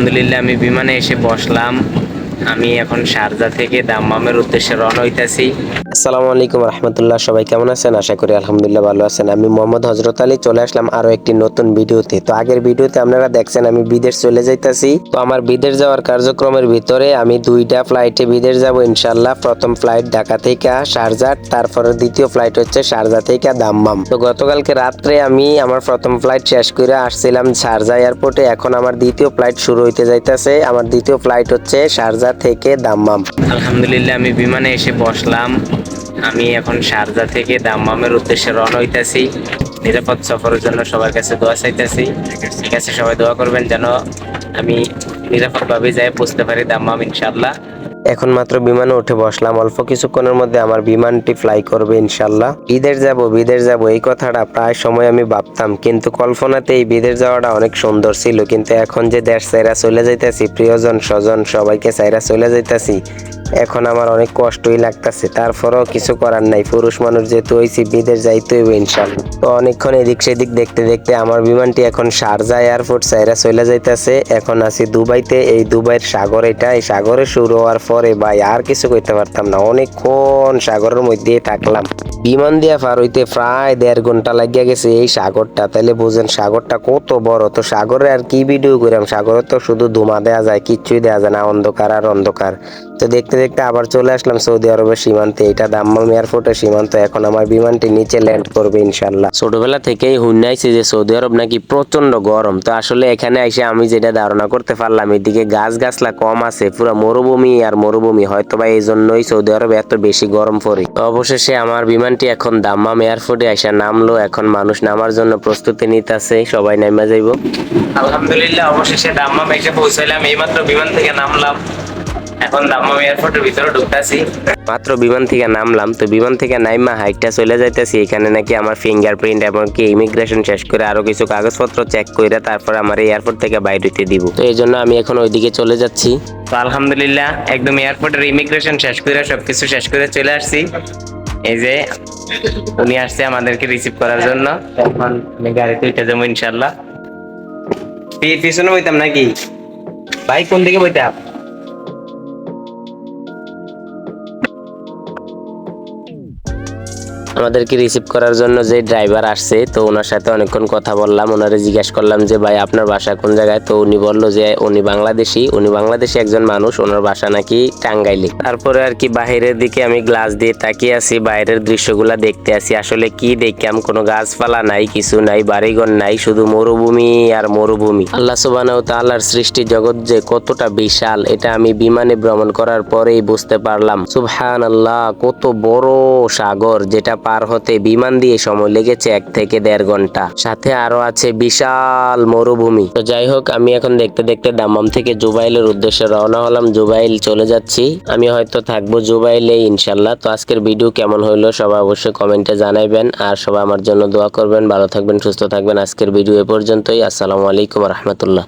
আলহামদুলিল্লাহ আমি বিমানে এসে বসলাম। আমি এখন শারজা থেকে দাম্মামের উদ্দেশ্যে রওনা হইতাছি। আসসালামু আলাইকুম রহমতুল্লাহ, সবাই কেমন আছেন? আশা করি আলহামদুলিল্লাহ ভালো আছেন। আমি মোহাম্মদ হজরত আলী, চলে আসলাম আরও একটি নতুন ভিডিওতে। তো আগের ভিডিওতে আপনারা দেখছেন, আমি বিদেশ চলে যাইতাছি। তো আমার বিদেশ যাওয়ার কার্যক্রমের ভিতরে আমি দুইটা ফ্লাইটে বিদেশ যাব ইনশাল্লাহ প্রথম ফ্লাইট ঢাকা থেকে শারজাট তারপরে দ্বিতীয় ফ্লাইট হচ্ছে শারজা থেকে দাম্মাম। তো গতকালকে রাত্রে আমি আমার প্রথম ফ্লাইট শেষ করে আসছিলাম শারজা এয়ারপোর্টে এখন আমার দ্বিতীয় ফ্লাইট শুরু হইতে যাইতাছে। আমার দ্বিতীয় ফ্লাইট হচ্ছে শারজা থেকে দাম্মাম। আলহামদুলিল্লাহ, আমি বিমানে এসে বসলাম। আমি এখন শারজা থেকে দাম্মামের উদ্দেশ্যে রওনা হইতাছি। নিরাপদ সফরের জন্য সবার কাছে দোয়া চাইতেছি। ঠিক আছে, সবাই দোয়া করবেন যেন আমি নিরাপদভাবে যাই, বুঝতে পারি দাম্মাম ইনশাল্লাহ এখন মাত্র বিমানে উঠে বসলাম। অল্প কিছুক্ষণের মধ্যে আমার বিমানটি ফ্লাই করবে ইনশাল্লাহ বিদেশ যাব বিদেশ যাব, এই কথাটা প্রায় সময় আমি ভাবতাম। কিন্তু কল্পনাতে এই বিদেশ যাওয়াটা অনেক সুন্দর ছিল। কিন্তু এখন যে দেশ সাইরা চলে যাইতেছি প্রিয়জন স্বজন সবাইকে সাইরা চলে যাইতেছি এখন আমার অনেক কষ্টই লাগতেছে, তারপরেও কিছু করার নাই। পুরুষ মানুষ যেহেতু হয়েছি বিদেশ যাইতে হইবে ইনশাল্লাহ তো অনেকক্ষণ এদিক সেদিক দেখতে দেখতে আমার বিমানটি এখন শারজা এয়ারপোর্ট সাইরা চলে যাইতেছে। এখন আছি দুবাইতে, এই দুবাইয়ের সাগর এটা, এই সাগরে শুরু হওয়ার পরে ভাই আর কিছু করতে পারতাম না। অনেকক্ষণ সাগরের মধ্যে থাকলাম। বিমান দিয়া পার হইতে প্রায় দেড় ঘণ্টা লাগিয়া গেছে এই সাগরটা। তাহলে বুঝেন সাগরটা কত বড়, তো সাগরে আর কি ভিডিও করিলাম সাগরে তো শুধু ধুমা দেওয়া যায়, কিচ্ছুই দেওয়া যায় না, অন্ধকার আর অন্ধকার। তো দেখতে দেখতে আবার চলে আসলাম সৌদি আরবের সীমান্তে। এটা দাম্মাম এয়ারপোর্টের সীমান্ত। এখন আমার বিমানটি নিচে ল্যান্ড করবে ইনশাল্লাহ ছোটবেলা থেকেই হুন্নাইছি যে সৌদি আরব নাকি প্রচণ্ড গরম। তো আসলে এখানে এসে আমি যেটা ধারণা করতে পারলাম এদিকে গাছ গাছলা কম আছে পুরো মরুভূমি আর মরুভূমি। হয়তো বা এই জন্যই সৌদি আরবে এত বেশি গরম পড়ে। তো অবশেষে আমার বিমানটি এখন দাম্মাম এয়ারপোর্টে এসে নামলো। এখন মানুষ নামার জন্য প্রস্তুতি নিতেছে। সবাই নামা যাইব। আলহামদুলিল্লাহ অবশেষে দাম্মাম এসে পৌঁছাইলাম। এইমাত্র বিমান থেকে নামলাম। এখন দাম্মাম এয়ারপোর্টের ভিতরে ঢুকতাছি। মাত্র বিমান থেকে নামলাম তো বিমান থেকে নাইমা হাইটটা চলে যাইতেছি এখানে নাকি আমার ফিঙ্গারপ্রিন্ট এমনকি ইমিগ্রেশন শেষ করে আরও কিছু কাগজপত্র চেক করে তারপর আমার এয়ারপোর্ট থেকে বাইরে হইতে দিব। তো এই জন্য আমি এখন ওইদিকে চলে যাচ্ছি। তো আলহামদুলিল্লাহ একদম এয়ারপোর্টের ইমিগ্রেশন শেষ করে সবকিছু শেষ করে চলে আসছি। এই যে উনি আসছে আমাদেরকে রিসিভ করার জন্য। এখন আমি গাড়িতে উঠে যাব ইনশাল্লাহ পি- পিছনে বইতাম নাকি? ভাই কোন দিকে বইতাম? আমাদেরকে রিসিভ করার জন্য যে ড্রাইভার আসছে, তো ওনার সাথে অনেকক্ষণ কথা বললাম, ওনারে জিজ্ঞাসা করলাম যে, ভাই, আপনার বাসা কোন জায়গায়? তো উনি বলল যে, উনি বাংলাদেশি। উনি বাংলাদেশি একজন মানুষ, ওনার বাসা নাকি টাঙ্গাইলে। তারপরে আর কি বাইরের দিকে আমি গ্লাস দিয়ে তাকিয়ে আছি, বাইরের দৃশ্যগুলা দেখতে আছি। আসলে কি দেখলাম কোনো গাছপালা নাই, কিছু নাই, বাড়িঘর নাই, শুধু মরুভূমি আর মরুভূমি। আল্লাহ সুবাহ তাল্লার সৃষ্টি জগৎ যে কতটা বিশাল, এটা আমি বিমানে ভ্রমণ করার পরেই বুঝতে পারলাম। সুবহান আল্লাহ কত বড় সাগর, যেটা পার হতে বিমান দিয়ে সময় লেগেছে এক থেকে দেড় ঘণ্টা। সাথে আরও আছে বিশাল মরুভূমি। তো যাই হোক, আমি এখন দেখতে দেখতে দাম্মাম থেকে জুবাইলের উদ্দেশ্যে রওনা হলাম। জুবাইল চলে যাচ্ছি। আমি হয়তো থাকব জুবাইলে, ইনশাল্লাহ। তো আজকের ভিডিও কেমন হইল সবাই অবশ্যই কমেন্টে জানাইবেন। আর সবাই আমার জন্য দোয়া করবেন। ভালো থাকবেন, সুস্থ থাকবেন। আজকের ভিডিও এ পর্যন্তই। আসসালামু আলাইকুম রহমতুল্লাহ।